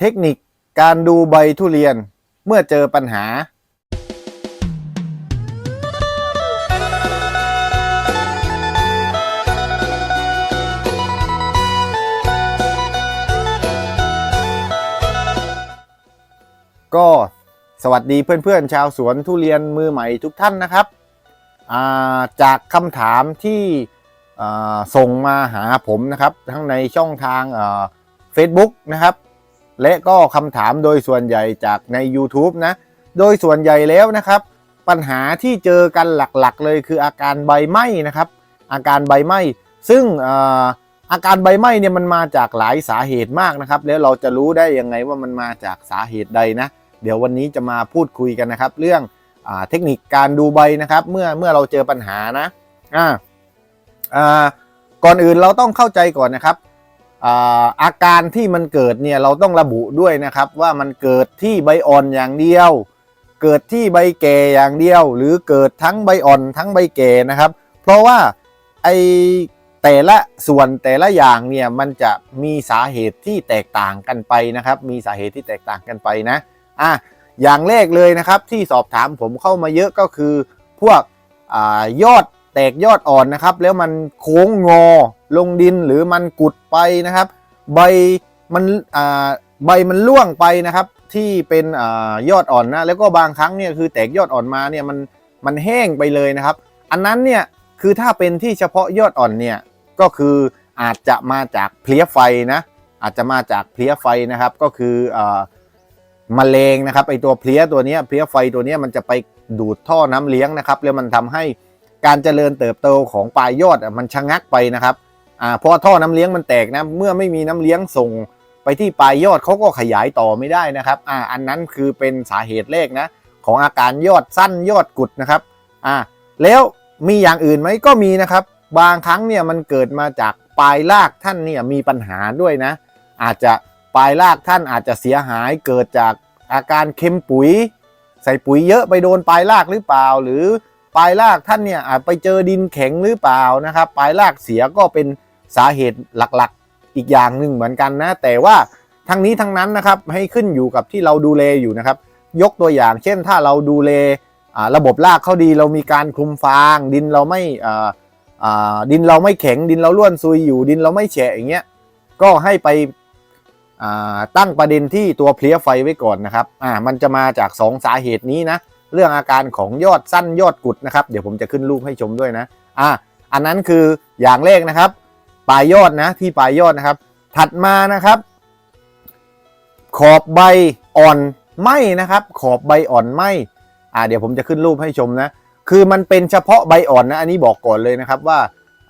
เทคนิคการดูใบทุเรียนเมื่อเจอปัญหา ก็สวัสดีเพื่อนๆ ชาวสวนทุเรียนมือใหม่ทุกท่านนะครับาจากคำถามที่ส่งมาหาผมนะครับ ทั้งในช่องทางเฟซบุ๊กนะครับ และก็คำถามโดยส่วนใหญ่จากใน YouTube นะ โดยส่วนใหญ่แล้วนะครับ ปัญหาที่เจอกันหลักๆ เลยคืออาการใบไหม้นะครับ อาการใบไหม้ ซึ่งอาอาการใบไหม้เนี่ยมันมาจากหลายสาเหตุมากนะครับ แล้วเราจะรู้ได้ยังไงว่ามันมาจากสาเหตุใดนะ เดี๋ยววันนี้จะมาพูดคุยกันนะครับ เรื่องอเทคนิคการดูใบนะครับ เมื่อเมื่อเราเจอปัญหานะอ่าก่อนอื่นเราต้องเข้าใจก่อนนะครับ อาการที่มันเกิดเนี่ยเราต้องระบุด้วยนะครับว่ามันเกิดที่ใบอ่อนอย่างเดียว เกิดที่ใบแก่อย่างเดียว หรือเกิดทั้งใบอ่อนทั้งใบแก่นะครับ เพราะว่าไอแต่ละส่วนแต่ละอย่างเนี่ยมันจะมีสาเหตุที่แตกต่างกันไปนะครับ มีสาเหตุที่แตกต่างกันไปนะอะอย่างแรกเลยนะครับที่สอบถามผมเข้ามาเยอะก็คือพวกอยอดแตกยอดอ่อนนะครับ แล้วมันโค้งงอ ลงดินหรือมันกุดไปนะครับ ใบมันอ่าใบมันร่วงไปนะครับ ที่เป็นอายอดอ่อนนะแล้วก็บางครั้งเนี่ยคือแตกยอดอ่อนมาเนี่ยมันมันแห้งไปเลยนะครับ อันนั้นเนี่ยคือถ้าเป็นที่เฉพาะยอดอ่อนเนี่ยก็คืออาจจะมาจากเพลี้ยไฟนะอาจจะมาจากเพลี้ยไฟนะครับ ก็คืออมะเร็งนะครับไอตัวเพลี้ยตัวนี้เพลี้ยไฟตัวนี้มันจะไปดูดท่อน้ำเลี้ยงนะครับแล้วมันทำให้การเจริญเติบโตของปลายยอดมันชะงักไปนะครับ อ่าพราะว่าท่อน้ำเลี้ยงมันแตกนะเมื่อไม่มีน้ำเลี้ยงส่งไปที่ปลายยอดเขาก็ขยายต่อไม่ได้นะครับอ่าอันนั้นคือเป็นสาเหตุแรกนะของอาการยอดสั้นยอดกุดนะครับอ่าแล้วมีอย่างอื่นไหมก็มีนะครับ บางครั้งเนี่ยมันเกิดมาจากปลายรากท่านเนี่ยมีปัญหาด้วยนะ อาจจะปลายรากท่านอาจจะเสียหายเกิดจากอาการเค็มปุ๋ย ใส่ปุ๋ยเยอะไปโดนปลายรากหรือเปล่า หรือปลายรากท่านเนี่ยอาจไปเจอดินแข็งหรือเปล่านะครับ ปลายรากเสียก็เป็น สาเหตุหลักๆอีกอย่างหนึ่งเหมือนกันนะ แต่ว่าทั้งนี้ทั้งนั้นนะครับให้ขึ้นอยู่กับที่เราดูแลอยู่นะครับ ยกตัวอย่างเช่นถ้าเราดูแลระบบรากเขาดีเรามีการคลุมฟาง ดินเราไม่ดินเราไม่แข็งดินเราล้วนซุยอยู่ดินเราไม่แฉะอย่างเงี้ยก็ให้ไปตั้งประเด็นที่ตัวเพลี้ยไฟไว้ก่อนนะครับอ่ามันจะมาจาก 2 สาเหตุนี้นะเรื่องอาการของยอดสั้นยอดกุดนะครับ เดี๋ยวผมจะขึ้นรูปให้ชมด้วยนะอ่าอันนั้นคืออย่างแรกนะครับ ปลายยอดนะที่ปลายยอดนะครับ ถัดมานะครับ ขอบใบอ่อนไหมนะครับ ขอบใบอ่อนไหมอ่าเดี๋ยวผมจะขึ้นรูปให้ชมนะ คือมันเป็นเฉพาะใบอ่อนนะ อันนี้บอกก่อนเลยนะครับว่า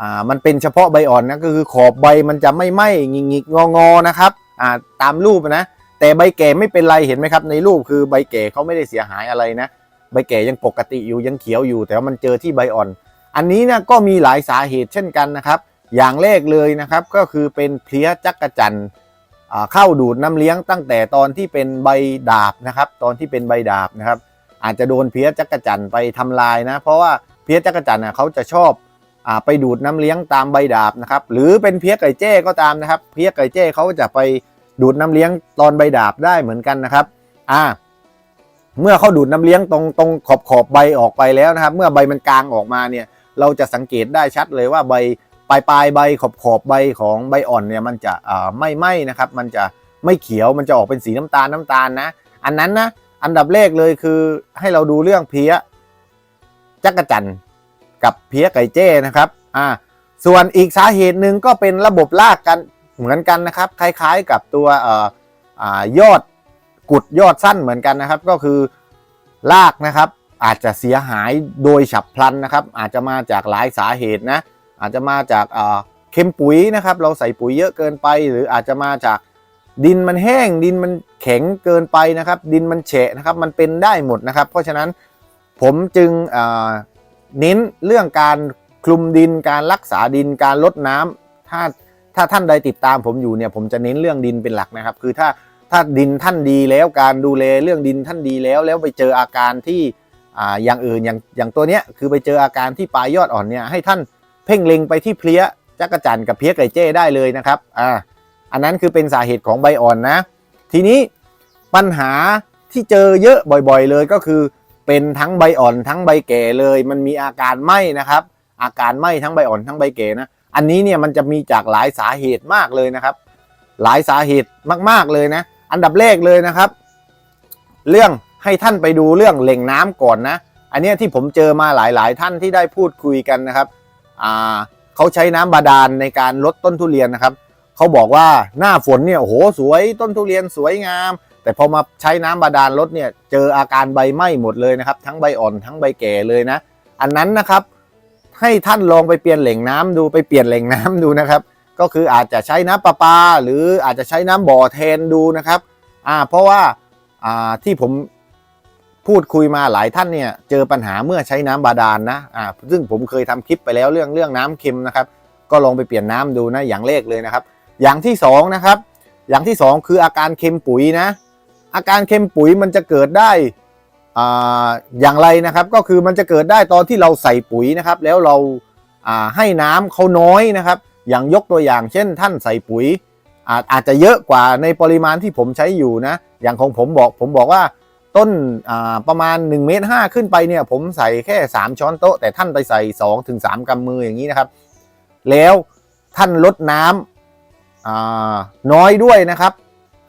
อ่ามันเป็นเฉพาะใบอ่อนนะก็คือขอบใบมันจะไม่ไหม้หงิกๆงอนะครับอ่าตามรูปนะ แต่ใบแก่ไม่เป็นไรเห็นไหมครับ ในรูปคือใบแก่เขาไม่ได้เสียหายอะไรนะ ใบแก่ยังปกติอยู่ยังเขียวอยู่ แต่ว่ามันเจอที่ใบอ่อน อันนี้นะก็มีหลายสาเหตุเช่นกันนะครับ อย่างแรกเลยนะครับก็คือเป็นเพลี้ยจักระจันทร์อ่าเข้าดูดน้ำเลี้ยงตั้งแต่ตอนที่เป็นใบดาบนะครับ ตอนที่เป็นใบดาบนะครับ อาจจะโดนเพลี้ยจักรจันไปทำลายนะ เพราะว่าเพลี้ยจักรจันทร์นะเขาจะชอบอไปดูดน้ำเลี้ยงตามใบดาบนะครับ หรือเป็นเพี้ยไก่เจ้ก็ตามนะครับ เพี้ยไก่เจ้เขาจะไปดูดน้ำเลี้ยงตอนใบดาบได้เหมือนกันนะครับ อ่า เมื่อเขาดูดน้ำเลี้ยงตรงตรงขอบขอบใบออกไปแล้วนะครับ เมื่อใบมันกลางออกมาเนี่ย เราจะสังเกตได้ชัดเลยว่าใบ ปลายปลายใบขอบขอบใบของใบอ่อนเนี่ยมันจะไม่ไหม้นะครับ มันจะไม่เขียวมันจะออกเป็นสีน้ำตาลน้ำตาลนะ อันนั้นนะอันดับแรกเลยคือให้เราดูเรื่องเพี้ยจักระจันกับเพี้ยไก่เจ้นะครับอ่าส่วนอีกสาเหตุหนึ่งก็เป็นระบบรากกันเหมือนกันนะครับ คล้ายๆกับตัวออยอดกุดยอดสั้นเหมือนกันนะครับ ก็คือรากนะครับ อาจจะเสียหายโดยฉับพลันนะครับ อาจจะมาจากหลายสาเหตุนะ อาจจะมาจากเค็มปุ๋ยนะครับ เราใส่ปุ๋ยเยอะเกินไป หรืออาจจะมาจากดินมันแห้ง ดินมันแข็งเกินไปนะครับ ดินมันแฉะนะครับ มันเป็นได้หมดนะครับ เพราะฉะนั้นผมจึงเน้นเรื่องการคลุมดินการรักษาดินการลดน้ำถ้าถ้าท่านใดติดตามผมอยู่เนี่ยผมจะเน้นเรื่องดินเป็นหลักนะครับ คือถ้าถ้าดินท่านดีแล้วการดูแลเรื่องดินท่านดีแล้ว แล้วไปเจออาการที่ออย่างอื่นอย่างอย่างตัวเนี้ยคือไปเจออาการที่ปลายยอดอ่อนเนี่ยให้ท่าน เพ่งเล็งไปที่เพลี้ยจักรจันกับเพลี้ยไก่เจ้ได้เลยนะครับอ่าอันนั้นคือเป็นสาเหตุของใบอ่อนนะ ทีนี้ปัญหาที่เจอเยอะบ่อยๆเลยก็คือ เป็นทั้งใบอ่อนทั้งใบแก่เลย มันมีอาการไหม้นะครับ อาการไหม้ทั้งใบอ่อนทั้งใบแก่นะ อันนี้เนี่ยมันจะมีจากหลายสาเหตุมากเลยนะครับ หลายสาเหตุมากๆเลยนะ อันดับแรกเลยนะครับ เรื่องให้ท่านไปดูเรื่องแหล่งน้ำก่อนนะ อันเนี้ยที่ผมเจอมาหลายๆ ท่านที่ได้พูดคุยกันนะครับ เขาใช้น้ำบาดาลในการลดต้นทุเรียนนะครับเขาบอกว่าหน้าฝนเนี่ยโอ้โหสวยต้นทุเรียนสวยงาม แต่พอมาใช้น้ำบาดาลลดเนี่ยเจออาการใบไหม้หมดเลยนะครับ ทั้งใบอ่อนทั้งใบแก่เลยนะ อันนั้นนะครับให้ท่านลองไปเปลี่ยนแหล่งน้ำดูไปเปลี่ยนแหล่งน้ำดูนะครับ ก็คืออาจจะใช้น้ำประปา หรืออาจจะใช้น้ำบ่อแทนดูนะครับอ่าเพราะว่าอ่าที่ผม พูดคุยมาหลายท่านเนี่ยเจอปัญหาเมื่อใช้น้ำบาดาลนะอ่าซึ่งผมเคยทำคลิปไปแล้วเรื่องเรื่องน้ำเค็มนะครับ ก็ลองไปเปลี่ยนน้ำดูนะอย่างแรกเลยนะครับ อย่างที่สองนะครับอย่างที่สองคืออาการเค็มปุ๋ยนะ อาการเค็มปุ๋ยมันจะเกิดได้อ่าอย่างไรนะครับ ก็คือมันจะเกิดได้ตอนที่เราใส่ปุ๋ยนะครับ แล้วเราอ่าให้น้ำเขาน้อยนะครับ อย่างยกตัวอย่างเช่น ท่านใส่ปุ๋ยอาจอาจจะเยอะกว่าในปริมาณที่ผมใช้อยู่นะ อย่างของผมบอกผมบอกว่า ต้นประมาณ1เมตรห้าขึ้นไปเนี่ยผมใส่แค่ 3 ช้อนโต๊ะ แต่ท่านไปใส่2ถึง3กำมืออย่างนี้นะครับ แล้วท่านลดน้ำน้อยด้วยนะครับ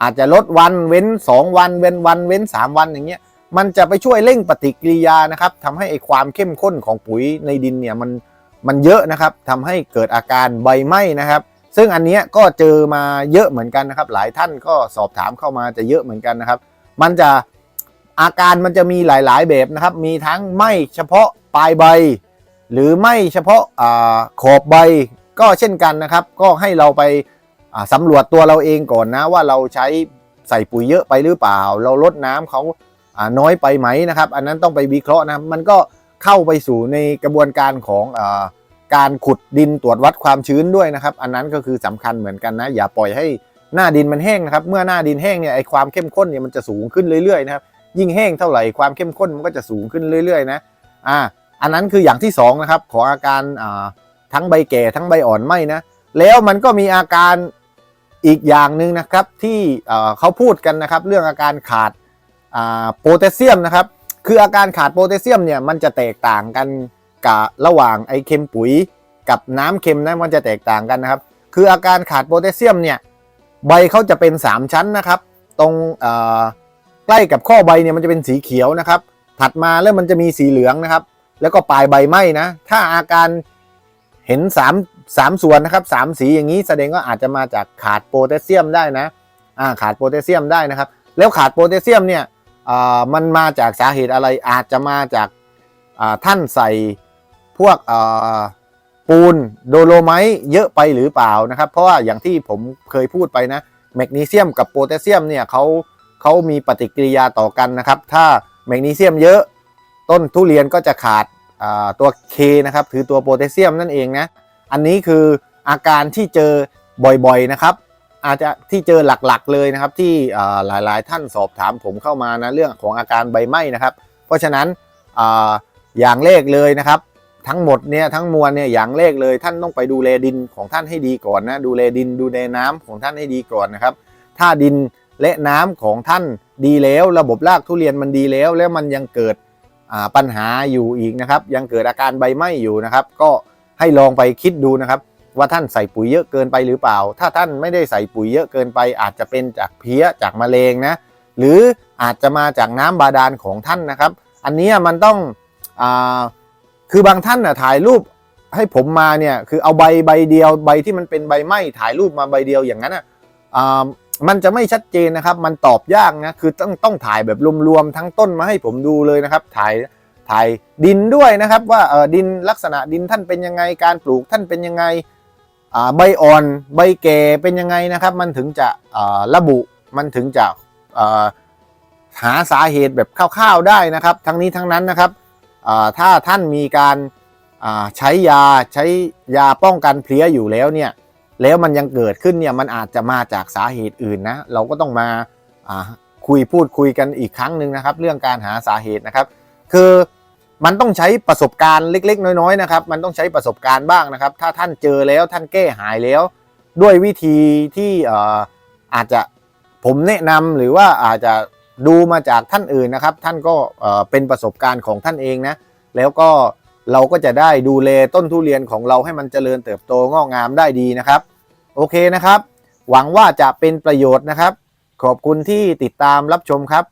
อาจจะลดวันเว้น 2 วัน เว้นวันเว้น 3 วันอย่างเงี้ยมันจะไปช่วยเร่งปฏิกิริยานะครับทำให้ไอความเข้มข้นของปุ๋ยในดินเนี่ยมันมันเยอะนะครับทำให้เกิดอาการใบไหม้นะครับ ซึ่งอันเนี้ยก็เจอมาเยอะเหมือนกันนะครับ หลายท่านก็สอบถามเข้ามาจะเยอะเหมือนกันนะครับ มันจะ อาการมันจะมีหลาย ๆ แบบนะครับ มีทั้งไหม้เฉพาะปลายใบ หรือไหม้เฉพาะอาขอบใบก็เช่นกันนะครับ ก็ให้เราไปอ่าสำรวจตัวเราเองก่อนนะว่าเราใช้ใส่ปุ๋ยเยอะไปหรือเปล่า เราลดน้ำเขาอ่าน้อยไปไหมนะครับ อันนั้นต้องไปวิเคราะห์นะมันก็เข้าไปสู่ในกระบวนการของอการขุดดินตรวจวัดความชื้นด้วยนะครับ อันนั้นก็คือสำคัญเหมือนกันนะ อย่าปล่อยให้หน้าดินมันแห้งนะครับ เมื่อหน้าดินแห้งเนี่ยไอความเข้มข้นเนี่ยมันจะสูงขึ้นเรื่อยๆนะครับ ยิ่งแห้งเท่าไหร่ความเข้มข้นมันก็จะสูงขึ้นเรื่อยๆนะอ่าอันนั้นคืออย่างที่สองนะครับของอาการอ่าทั้งใบแก่ทั้งใบอ่อนไหมนะแล้วมันก็มีอาการอีกอย่างหนึ่งนะครับที่เขาพูดกันนะครับ เรื่องอาการขาดอ่าโพแทสเซียมนะครับ คืออาการขาดโพแทสเซียมเนี่ยมันจะแตกต่างกันกับระหว่างไอเค็มปุ๋ยกับน้ำเค็มนะมันจะแตกต่างกันนะครับ คืออาการขาดโพแทสเซียมเนี่ยใบเขาจะเป็น 3 ชั้นนะครับ ตรงอ ใกล้กับข้อใบเนี่ยมันจะเป็นสีเขียวนะครับ ถัดมาแล้วมันจะมีสีเหลืองนะครับ แล้วก็ปลายใบไหม้นะ ถ้าอาการเห็น3 3ส่วนนะครับสามสีอย่างนี้แสดงว่าอาจจะมาจากขาดโพแทสเซียมได้นะอ่าขาดโพแทสเซียมได้นะครับ แล้วขาดโพแทสเซียมเนี่ยอ่ามันมาจากสาเหตุอะไรอาจจะมาจากอ่าท่านใส่พวกอ่าปูนโดโลไมต์เยอะไปหรือเปล่านะครับ เพราะว่าอย่างที่ผมเคยพูดไปนะแมกนีเซียมกับโพแทสเซียมเนี่ยเขา เขามีปฏิกิริยาต่อกันนะครับ ถ้าแมกนีเซียมเยอะ ต้นทุเรียนก็จะขาดตัว K นะครับคือตัวโพแทสเซียมนั่นเองนะ อันนี้คืออาการที่เจอบ่อยๆนะครับ อาจจะที่เจอหลักๆเลยนะครับ ที่หลายๆ ท่านสอบถามผมเข้ามานะเรื่องของอาการใบไหม้นะครับ เพราะฉะนั้นออย่างแรกเลยนะครับ ทั้งหมดเนี่ยทั้งมวลเนี่ยอย่างแรกเลยท่านต้องไปดูแลดินของท่านให้ดีก่อนนะดูแลดินดูแลน้ำของท่านให้ดีก่อนนะครับ ถ้าดิน และน้ำของท่านดีแล้ว ระบบรากทุเรียนมันดีแล้ว แล้วมันยังเกิดปัญหาอยู่อีกนะครับ ยังเกิดอาการใบไหม้อยู่นะครับ ก็ให้ลองไปคิดดูนะครับ ว่าท่านใส่ปุ๋ยเยอะเกินไปหรือเปล่า ถ้าท่านไม่ได้ใส่ปุ๋ยเยอะเกินไป อาจจะเป็นจากเพี้ยจากแมลงนะหรืออาจจะมาจากน้ำบาดาลของท่านนะครับ อันนี้มันต้องอคือบางท่านนะถ่ายรูปให้ผมมาเนี่ยคือเอาใบใบเดียวใบที่มันเป็นใบไหม้ถ่ายรูปมาใบเดียวอย่างนั้นอะ มันจะไม่ชัดเจนนะครับ มันตอบยากนะ คือต้องต้องถ่ายแบบรวมๆทั้งต้นมาให้ผมดูเลยนะครับ ถ่ายถ่ายดินด้วยนะครับ ว่าเออดินลักษณะดินท่านเป็นยังไง การปลูกท่านเป็นยังไงใบอ่อนใบแก่เป็นยังไงนะครับ มันถึงจะระบุมันถึงจะหาสาเหตุแบบคร่าวๆได้นะครับ ทั้งนี้ทั้งนั้นนะครับถ้าท่านมีการใช้ยาใช้ยาป้องกันเพลี้ยอยู่แล้วเนี่ย แล้วมันยังเกิดขึ้นเนี่ยมันอาจจะมาจากสาเหตุอื่นนะเราก็ต้องมาคุยพูดคุยกันอีกครั้งหนึ่งนะครับ เรื่องการหาสาเหตุนะครับ คือมันต้องใช้ประสบการณ์เล็ก ๆ น้อยๆนะครับ มันต้องใช้ประสบการณ์บ้างนะครับ ถ้าท่านเจอแล้วท่านแก้หายแล้ว ด้วยวิธีที่อาจจะผมแนะนำหรือว่าอาจจะดูมาจากท่านอื่นนะครับ ท่านก็เป็นประสบการณ์ของท่านเองนะแล้วก็ เราก็จะได้ดูแลต้นทุเรียนของเราให้มันเจริญเติบโตงอกงามได้ดีนะครับ โอเคนะครับ หวังว่าจะเป็นประโยชน์นะครับ ขอบคุณที่ติดตามรับชมครับ